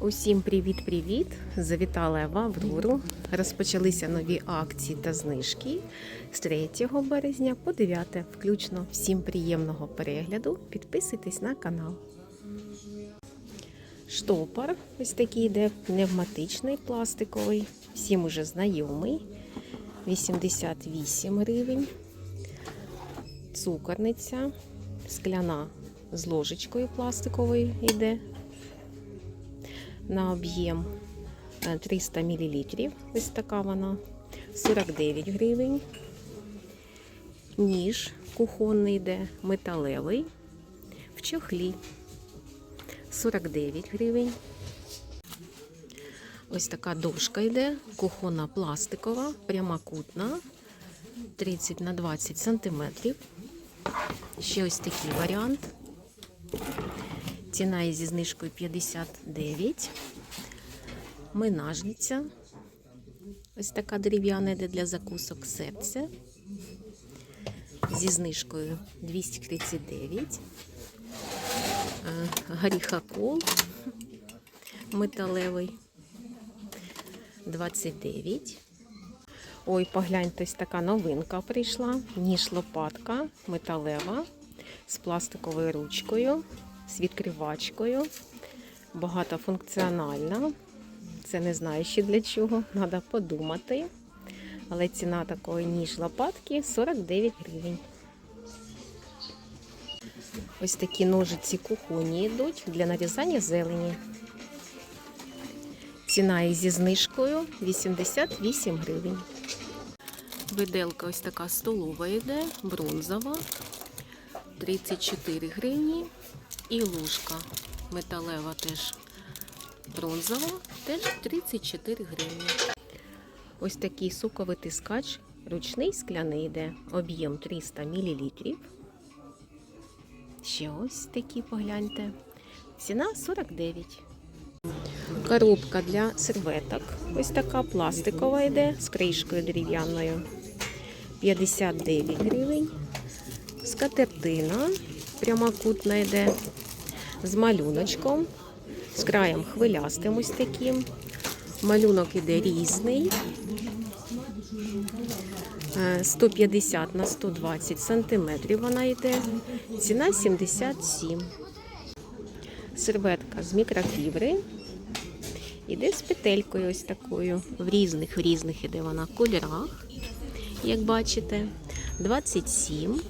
Усім привіт-привіт! Завітала я в Аврору. Розпочалися нові акції та знижки з 3 березня по 9 включно. Всім приємного перегляду. Підписуйтесь на канал. Штопор ось такий йде пневматичний, пластиковий. Всім уже знайомий. 88 гривень. Цукорниця, скляна з ложечкою пластиковою йде на об'єм е, 300 мл. Ось така вона. 49 гривень. Ніж кухонний йде, металевий. В чохлі 49 гривень. Ось така дошка йде, кухонна пластикова, прямокутна, 30 на 20 сантиметрів. Ще ось такий варіант. Ціна є зі знижкою 59. Минажниця. Ось така дерев'яна йде для закусок серця. Зі знижкою 239. Е, Горіхокол металевий 29. Ой, погляньте, ось така новинка прийшла. Ніж лопатка металева з пластиковою ручкою, з відкривачкою. Багатофункціональна. Це не знаю ще для чого, треба подумати. Але ціна такої ніж лопатки 49 гривень. Ось такі ножиці кухонні йдуть для нарізання зелені. Ціна їх зі знижкою 88 гривень. Виделка ось така столова йде, бронзова, 34 гривні. І ложка металева теж бронзова, теж 34 гривні. Ось такий соковитискач, ручний скляний йде, об'єм 300 мл. Ще ось такі погляньте. Ціна 49. Коробка для серветок. Ось така пластикова йде з кришкою дерев'яною. 59 гривень. Скатертина прямокутна йде з малюночком, з краєм хвилястим ось таким. Малюнок іде різний. Е, 150 на 120 сантиметрів вона йде. Ціна 77. Серветка з мікрофібри. Іде з петелькою ось такою. В різних, в різних іде вона кольорах, як бачите. 27.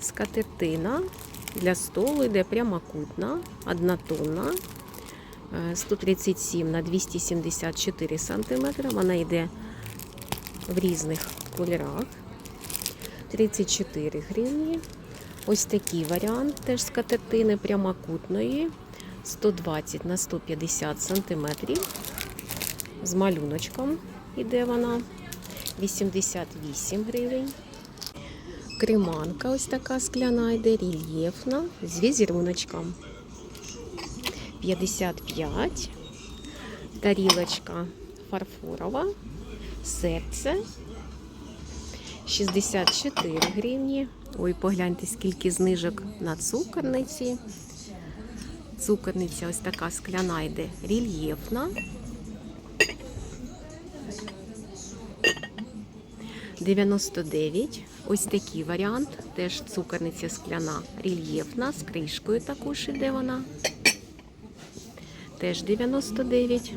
Скатертина для столу йде прямокутна, однотонна. Е, 137 на 274 сантиметри. Вона йде в різних кольорах. 34 гривні. Ось такий варіант теж скатертини прямокутної. 120 на 150 сантиметрів. З малюночком іде вона 88 гривень. Креманка ось така скляна йде, рельєфна, з візеруночком. 55. Тарілочка фарфорова, серце. 64 гривні. Ой, погляньте, скільки знижок на цукорниці. Цукорниця ось така скляна йде рельєфна. 99. Ось такий варіант. Теж цукорниця скляна рельєфна, з кришкою також іде вона. Теж 99.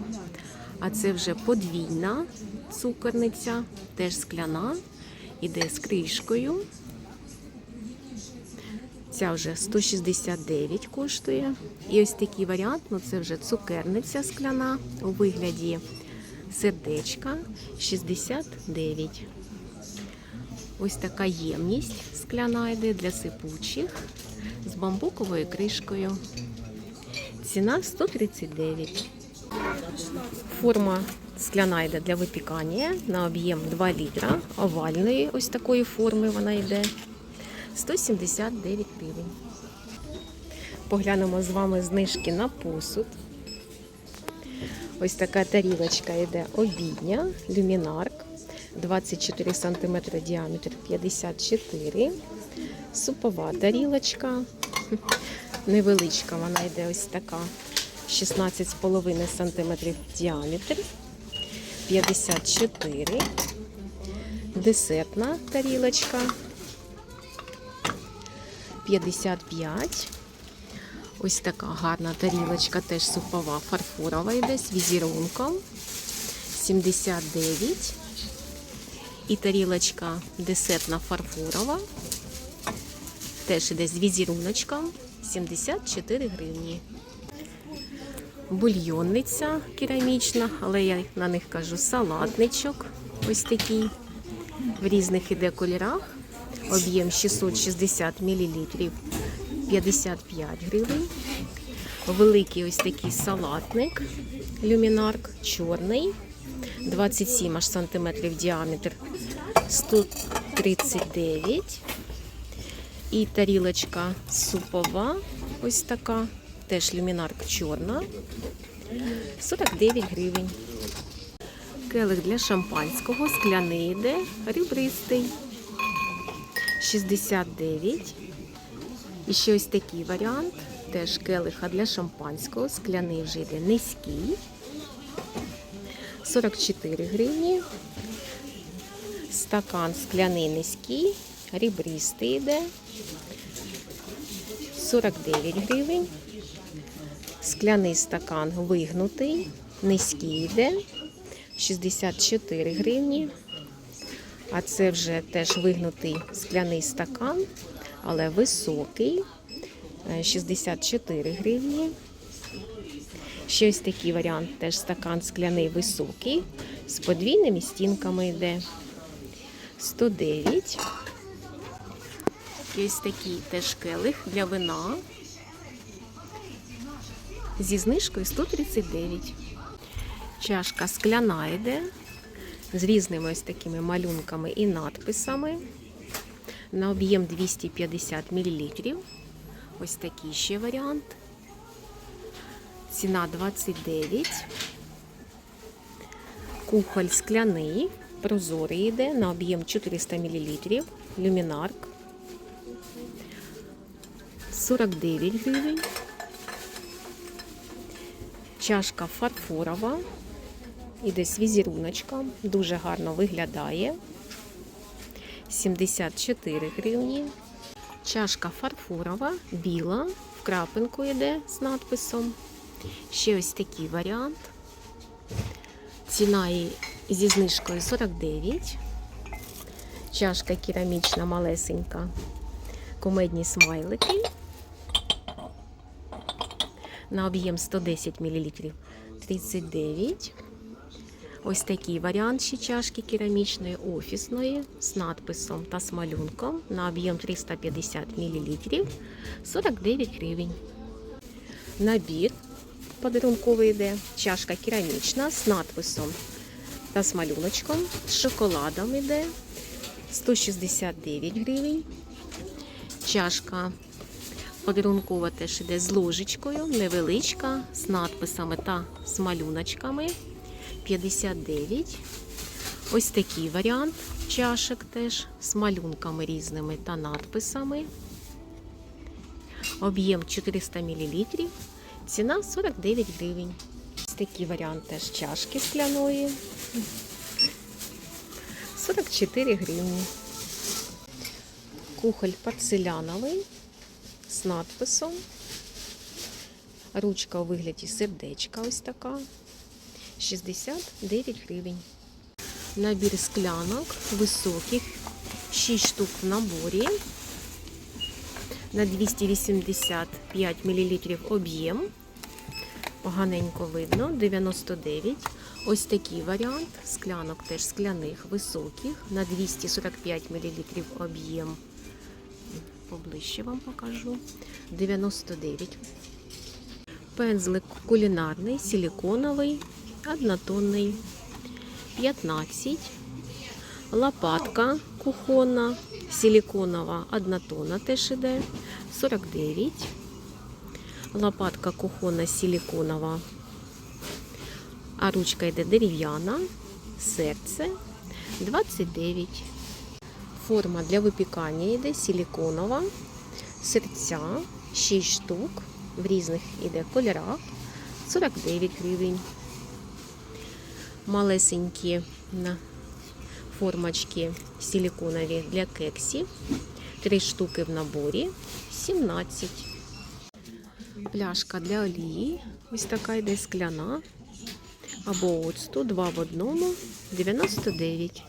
А це вже подвійна цукорниця, теж скляна, іде з кришкою. Ця вже 169 коштує. І ось такий варіант, ну це вже цукерниця скляна у вигляді сердечка 69. Ось така ємність скляна йде для сипучих з бамбуковою кришкою. Ціна 139. Форма скляна йде для випікання на об'єм 2 літра. Овальної ось такої форми вона йде. 179 гривень. Поглянемо з вами знижки на посуд. Ось така тарілочка йде обідня, люмінарк. 24 см діаметр 54. Супова тарілочка. Невеличка вона йде ось така. 16,5 см діаметр, 54 десертна тарілочка, 55 Ось така гарна тарілочка, теж супова фарфорова йде з візерунком. 79. І тарілочка десертна фарфорова. Теж іде з візеруночком. 74 гривні. Бульйонниця керамічна, але я на них кажу салатничок. Ось такий. В різних іде кольорах. Об'єм 660 мл. 55 гривень. Великий ось такий салатник, люмінарк, чорний, 27 аж сантиметрів діаметр, 139. І тарілочка супова, ось така, теж люмінарк чорна, 49 гривень. Келих для шампанського, скляний йде, ребристий, 69. І ще ось такий варіант. Теж келиха для шампанського. Скляний вже йде низький. 44 гривні. Стакан скляний низький. Рібристий йде. 49 гривень. Скляний стакан вигнутий. Низький йде. 64 гривні. А це вже теж вигнутий скляний стакан але високий. е, 64 гривні. Ще ось такий варіант, теж стакан скляний високий, з подвійними стінками йде. 109. І ось такий теж келих для вина. Зі знижкою 139. Чашка скляна йде з різними ось такими малюнками і надписами на об'єм 250 мл. Ось такий ще варіант. Ціна 29. Кухоль скляний, прозорий йде на об'єм 400 мл. Люмінарк. 49 гривень. Чашка фарфорова. Іде з візеруночком. Дуже гарно виглядає. 74 гривні. Чашка фарфорова, біла, в крапинку йде з надписом. Ще ось такий варіант. Ціна зі знижкою 49. Чашка керамічна малесенька. Кумедні смайлики. На об'єм 110 мл 39. Ось такий варіант ще чашки керамічної офісної з надписом та з малюнком на об'єм 350 мл 49 гривень. Набір подарунковий йде. Чашка керамічна з надписом та з малюночком. З шоколадом йде 169 гривень. Чашка подарункова теж йде з ложечкою, невеличка, з надписами та з малюночками. 59. Ось такий варіант чашок теж з малюнками різними та надписами. Об'єм 400 мл. Ціна 49 гривень. Ось такий варіант теж чашки скляної. 44 гривні. Кухоль порцеляновий з надписом. Ручка у вигляді сердечка ось така. 69 гривень. Набір склянок високих, 6 штук в наборі. На 285 мл об'єм. Поганенько видно, 99. Ось такий варіант. Склянок теж скляних, високих, на 245 мл об'єм. Поближче вам покажу. 99. Пензлик кулінарний, силиконовий, однотонний 15. Лопатка кухонна, силиконова, однотонна теж іде 49. Лопатка кухонна силиконова, а ручка йде дерев'яна, серце 29. Форма для випікання йде силиконова, серця 6 штук в різних іде кольорах 49 гривень. Малесенькі на формочки силиконові для кексів. Три штуки в наборі 17. Пляшка для олії. Ось така йде скляна. Або оцту, два в одному 99.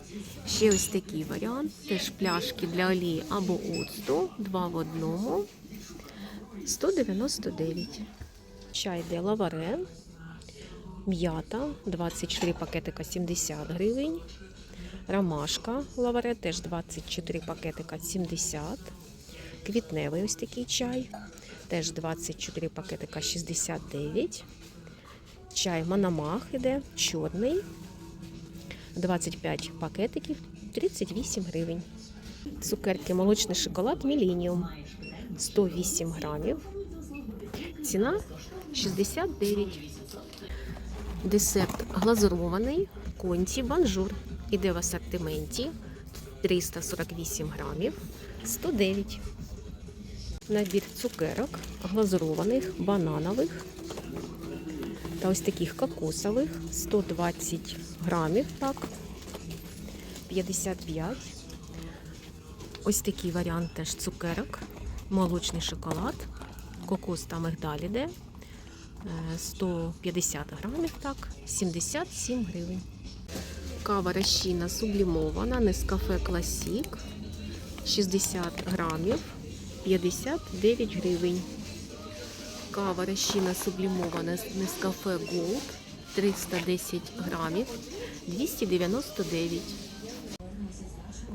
Ще ось такий варіант. Теж пляшки для олії або оцту, два в одному 199. Чай де лаваре. М'ята 24 пакетика 70 гривень. Ромашка лаваре теж 24 пакетика 70. Квітневий ось такий чай. Теж 24 пакетика 69. Чай Мономах іде, чорний. 25 пакетиків 38 гривень. Цукерки молочний шоколад Міленіум 108 грамів. Ціна 69. Десерт глазурований конті банжур. Іде в асортименті 348 грамів 109. Набір цукерок глазурованих, бананових та ось таких кокосових 120 грамів, так, 55. Ось такий варіант теж цукерок, молочний шоколад, кокос та мигдаль іде. Е, 150 грамів, так, 77 гривень. Кава розчинна сублімована, Нескафе Класік, 60 грамів, 59 гривень. Кава розчинна сублімована Нескафе Gold, 310 грамів, 299.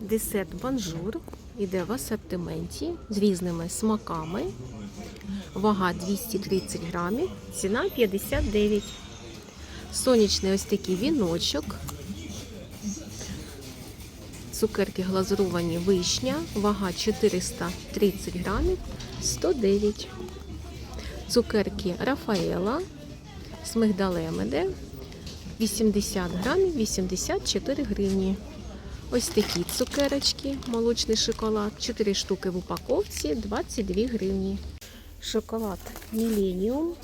Десерт банжур іде в асортименті з різними смаками. Вага 230 грамів, ціна 59. Сонячний ось такий віночок. Цукерки глазуровані вишня, вага 430 грамів, 109. Цукерки Рафаела з мигдалем іде 80 грамів, 84 гривні. Ось такі цукерочки, молочний шоколад, 4 штуки в упаковці, 22 гривні. Шоколад Millennium,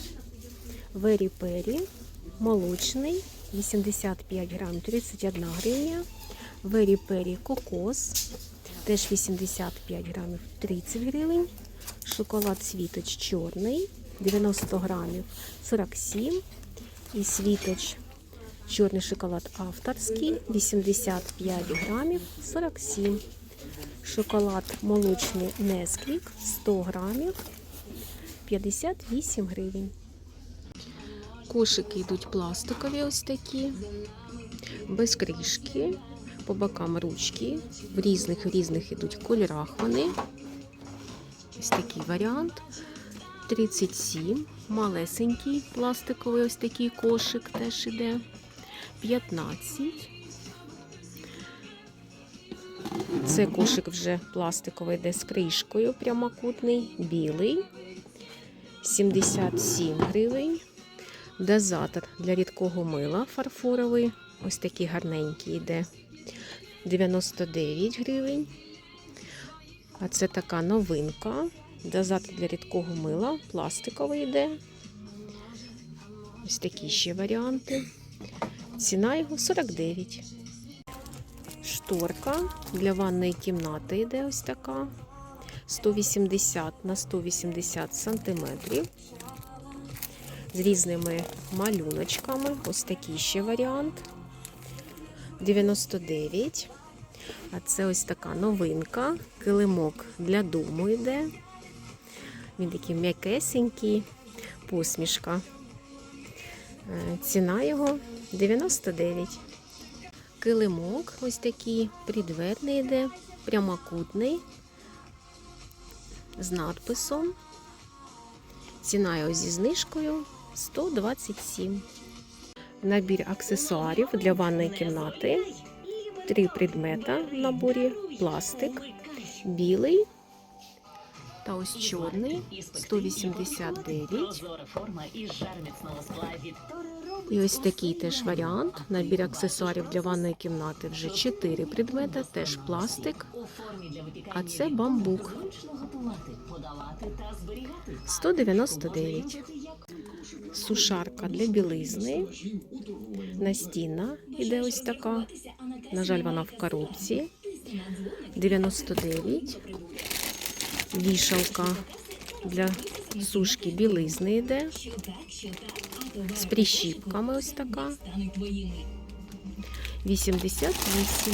Very Perry, молочний, 85 грам, 31 гривня. Very Perry кокос, теж 85 грамів, 30 гривень. Шоколад світоч чорний, 90 грамів, 47. І світоч чорний шоколад авторський, 85 грамів, 47. Шоколад молочний Несквік, 100 грамів, 58 гривень. Кошики йдуть пластикові ось такі, без кришки, по бокам ручки, в різних в різних йдуть кольорах вони. Ось такий варіант. 37, малесенький пластиковий ось такий кошик теж іде. 15. Це кошик вже пластиковий йде з кришкою, прямокутний, білий. 77 гривень. Дозатор для рідкого мила фарфоровий. Ось такий гарненький йде. 99 гривень. А це така новинка. Дозатор для рідкого мила. Пластиковий йде. Ось такі ще варіанти. Ціна його 49. Шторка для ванної кімнати йде ось така. 180 на 180 сантиметрів. З різними малюночками. Ось такий ще варіант. 99. А це ось така новинка. Килимок для дому йде. Він такий м'якесенький, посмішка. Е, Ціна його 99. Килимок ось такий, придверний йде, прямокутний, з надписом. Ціна його зі знижкою 127. Набір аксесуарів для ванної кімнати. Три предмета в наборі: пластик, білий та ось чорний 189. І ось такий теж варіант. Набір аксесуарів для ванної кімнати вже 4 предмети, теж пластик. А це бамбук 199. сушарка для білизни. Настінна іде ось така. На жаль, вона в коробці. 99. Вішалка для сушки білизни йде. З прищіпками ось така. 88.